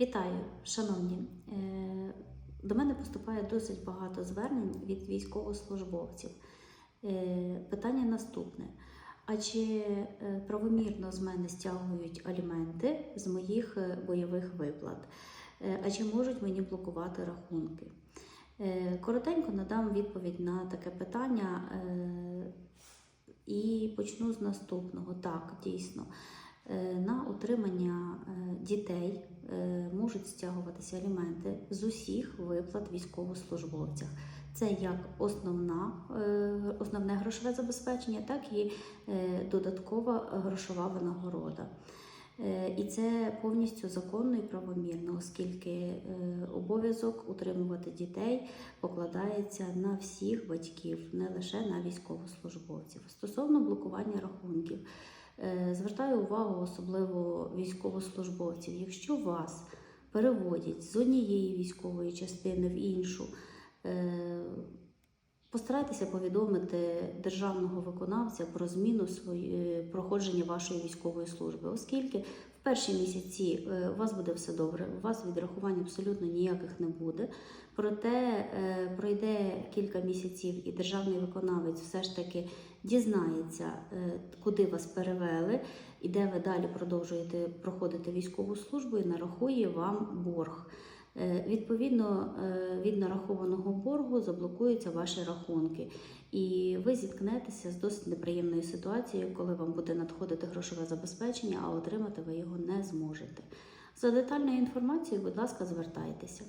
Вітаю, шановні. Е, До мене поступає досить багато звернень від військовослужбовців. Е, Питання наступне: а чи е, правомірно з мене стягують аліменти з моїх бойових виплат? А чи можуть мені блокувати рахунки? Коротенько надам відповідь на таке питання і почну з наступного. Так, дійсно. На утримання дітей можуть стягуватися аліменти з усіх виплат військовослужбовцях. Це як основна, е, основне грошове забезпечення, так і е, додаткова грошова винагорода. Е, І це повністю законно і правомірно, оскільки е, обов'язок утримувати дітей покладається на всіх батьків, не лише на військовослужбовців. Стосовно блокування рахунків, е, звертаю увагу особливо військовослужбовців. Якщо вас переводять з однієї військової частини в іншу, е, Постарайтеся повідомити державного виконавця про зміну проходження вашої військової служби, оскільки перші місяці е, у вас буде все добре, у вас відрахувань абсолютно ніяких не буде. Проте е, пройде кілька місяців, і державний виконавець все ж таки дізнається, е, куди вас перевели, і де ви далі продовжуєте проходити військову службу, і нарахує вам борг. Е, Відповідно е, від нарахованого боргу заблокуються ваші рахунки, і ви зіткнетеся з досить неприємною ситуацією, коли вам буде надходити грошове забезпечення, а отримати ви його не зможете. За детальною інформацією, будь ласка, звертайтеся.